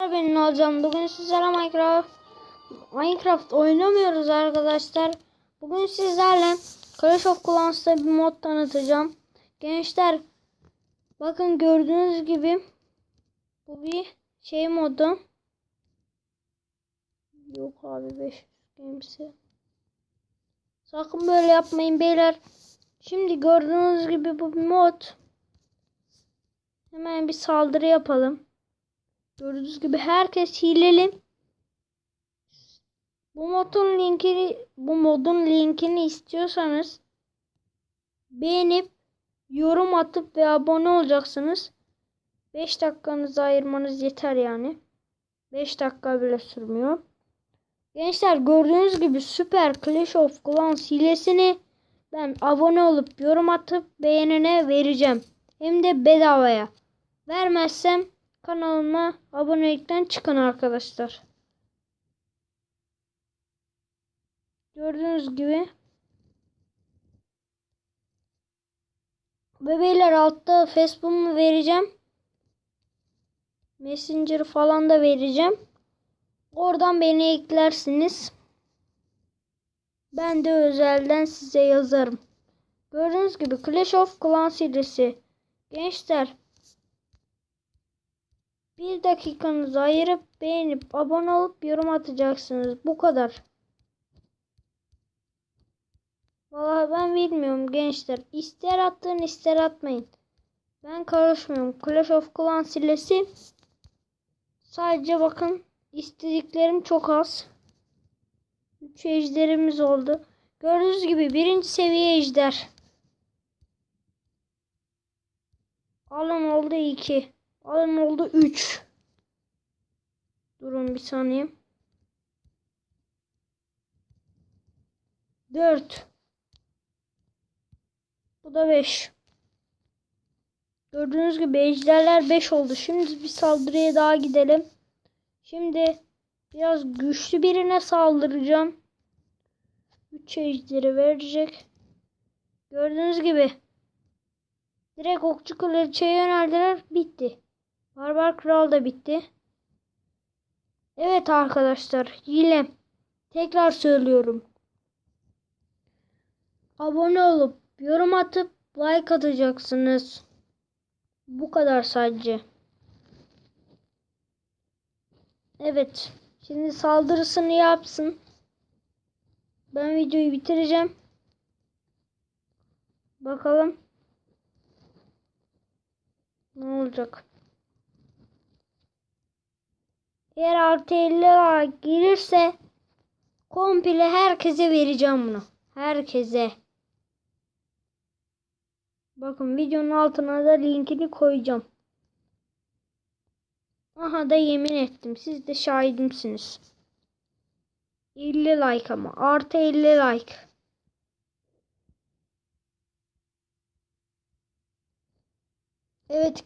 Ben alacağım. Bugün sizlerle Minecraft Minecraft oynamıyoruz arkadaşlar. Bugün sizlerle Clash of Clans'ta bir mod tanıtacağım. Gençler bakın gördüğünüz gibi bu bir şey modu. Yok abi 500 games'i. Sakın böyle yapmayın beyler. Şimdi gördüğünüz gibi bu bir mod. Hemen bir saldırı yapalım. Gördüğünüz gibi herkes hileli. Bu modun linkini bu modun linkini istiyorsanız beğenip yorum atıp ve abone olacaksınız. 5 dakikanızı ayırmanız yeter yani. 5 dakika bile sürmüyor. Gençler gördüğünüz gibi Süper Clash of Clans hilesini ben abone olup yorum atıp beğenene vereceğim. Hem de bedavaya. Vermezsem kanalıma abonelikten çıkın arkadaşlar. Gördüğünüz gibi Bebeyler altta Facebook'umu vereceğim. Messenger falan da vereceğim. Oradan beni eklersiniz. Ben de özelden size yazarım. Gördüğünüz gibi Clash of Clans serisi. Gençler bir dakikanızı ayırıp beğenip abone olup yorum atacaksınız. Bu kadar. Vallahi ben bilmiyorum gençler. İster atın ister atmayın. Ben karışmıyorum. Clash of Clans silesi sadece bakın istediklerim çok az. 3 ejderimiz oldu. Gördüğünüz gibi birinci seviye ejder. Alın oldu 2. Alın oldu 3. Durun bir saniye. 4. Bu da 5. Gördüğünüz gibi ejderler 5 oldu. Şimdi bir saldırıya daha gidelim. Şimdi biraz güçlü birine saldıracağım. 3 ejderi verecek. Gördüğünüz gibi direkt okçu kraliçeye yöneldiler. Bitti. Barbar kral da bitti. Evet arkadaşlar hile. Tekrar söylüyorum. Abone olup yorum atıp like atacaksınız. Bu kadar sadece. Evet. Şimdi saldırısını yapsın. Ben videoyu bitireceğim. Bakalım. Ne olacak? Eğer artı 50 olarak gelirse komple herkese vereceğim bunu. Herkese. Bakın videonun altına da linkini koyacağım. Aha da yemin ettim. Siz de şahidimsiniz. 50 like ama. Artı 50 like. Evet